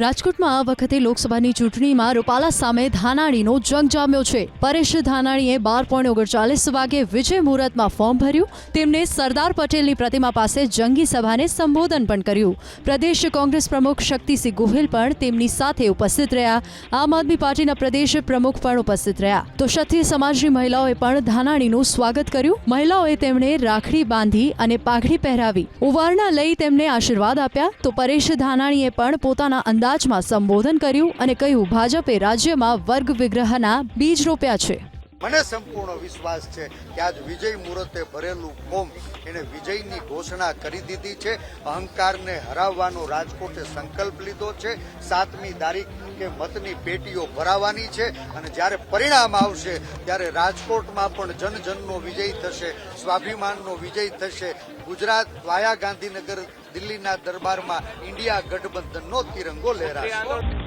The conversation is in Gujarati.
રાજકોટમાં આ વખતે લોકસભાની ચૂંટણીમાં રૂપાલા સામે ધાનાણીનો જંગ જામ્યો છે. પરેશ ધાનાણીએ બાર પોઈન્ટ ઓગણચાલીસ વાગે વિજય મુહૂર્તમાં ફોર્મ ભર્યું. તેમને સરદાર પટેલની પ્રતિમા પાસે જંગી સભાને સંબોધન પણ કર્યું. પ્રદેશ કોંગ્રેસ પ્રમુખ શક્તિસિંહ ગોહિલ પણ તેમની સાથે ઉપસ્થિત રહ્યા. આમ આદમી પાર્ટીના પ્રદેશ પ્રમુખ પણ ઉપસ્થિત રહ્યા. તો ક્ષત્રિય સમાજની મહિલાઓએ પણ ધાનાણીનું સ્વાગત કર્યું. મહિલાઓએ તેમણે રાખડી બાંધી અને પાઘડી પહેરાવી. ઉવારણા લઈ તેમને આશીર્વાદ આપ્યા. તો પરેશ ધાનાણીએ પણ પોતાના અંદાજમાં સંબોધન કર્યું અને કહ્યું, ભાજપે રાજ્યમાં વર્ગ વિગ્રહના બીજ રોપ્યા છે. મને સંપૂર્ણ વિશ્વાસ છે કે આજ વિજય મુહૂર્તે ભરેલું કોમ એને વિજયની ઘોષણા કરી દીધી છે. અહંકારને હરાવવાનો રાજકોટે સંકલ્પ લીધો છે. સાતમી તારીખ કે મતની પેટીઓ ભરાવાની છે અને જ્યારે પરિણામ આવશે ત્યારે રાજકોટમાં પણ જન જનનો વિજય થશે, સ્વાભિમાનનો વિજય થશે. ગુજરાત વાયા ગાંધીનગર દિલ્હીના દરબારમાં ઇન્ડિયા ગઠબંધનનો તિરંગો લહેરાશે.